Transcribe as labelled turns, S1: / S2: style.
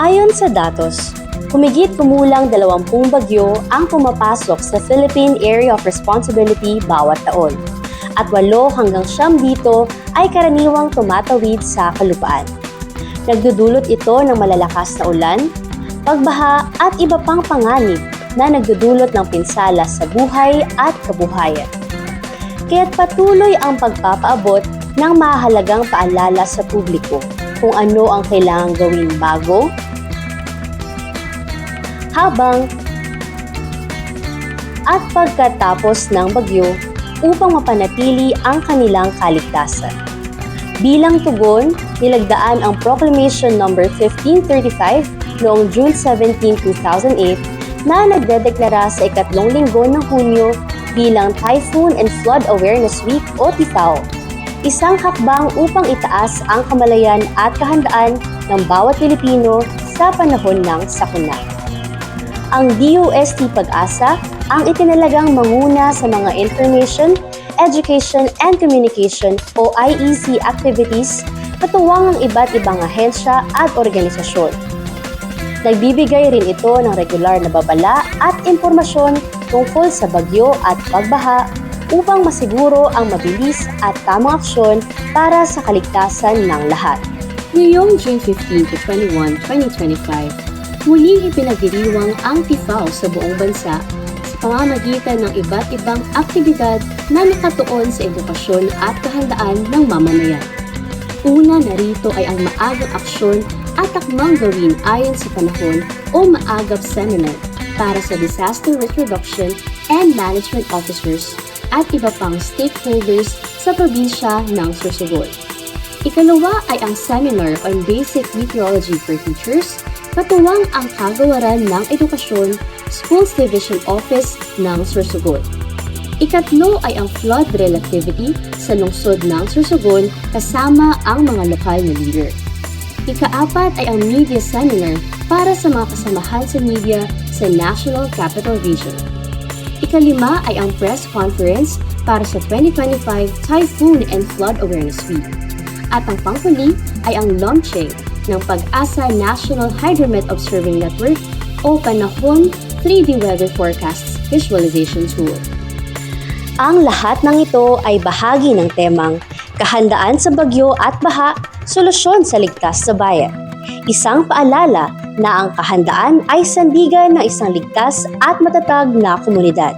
S1: Ayon sa datos, humigit kumulang 20 bagyo ang pumapasok sa Philippine Area of Responsibility bawat taon. At walo hanggang siyam dito ay karaniwang tumatawid sa kalupaan. Nagdudulot ito ng malalakas na ulan, pagbaha at iba pang panganib na nagdudulot ng pinsala sa buhay at kabuhayan. Kaya't patuloy ang pagpapaabot ng mahalagang paalala sa publiko kung ano ang kailangang gawin bago, habang at pagkatapos ng bagyo upang mapanatili ang kanilang kaligtasan. Bilang tugon, nilagdaan ang Proclamation No. 1535 noong June 17, 2008 na nagdedeklara sa ikatlong linggo ng Hunyo bilang Typhoon and Flood Awareness Week o TIFAO. Isang hakbang upang itaas ang kamalayan at kahandaan ng bawat Pilipino sa panahon ng sakuna. Ang DOST Pag-asa ang itinalagang manguna sa mga Information, Education and Communication o IEC activities katuwang ng iba't ibang ahensya at organisasyon. Nagbibigay rin ito ng regular na babala at impormasyon tungkol sa bagyo at pagbaha upang masiguro ang mabilis at tamang aksyon para sa kaligtasan ng lahat.
S2: Ngayong June 15 to 21, 2025, muling ipinagdiriwang ang TIFAO sa buong bansa sa pamamagitan ng iba't ibang aktibidad na nakatuon sa edukasyon at kahandaan ng mamamayan. Una narito ay ang maagang aksyon at akmang gawin ayon sa panahon o maagap seminar para sa disaster risk reduction and management officers at iba pang stakeholders sa probinsya ng Sorsogon. Ikalawa ay ang Seminar on Basic Meteorology for Teachers, katuwang ang kagawaran ng edukasyon Schools Division Office ng Sorsogon. Ikatlo ay ang flood drill activity sa lungsod ng Sorsogon kasama ang mga lokal na leader. Ikaapat ay ang media seminar para sa mga kasamahan sa media sa National Capital Region. Ikalima ay ang press conference para sa 2025 Typhoon and Flood Awareness Week. At ang pangkuli ay ang launching ng Pag-asa National Hydromet Observing Network o Panahon 3D Weather Forecasts Visualization Tool.
S1: Ang lahat ng ito ay bahagi ng temang Kahandaan sa Bagyo at Baha, Solusyon sa Ligtas sa Bayan. Isang paalala na ang kahandaan ay sandigan ng isang ligtas at matatag na komunidad.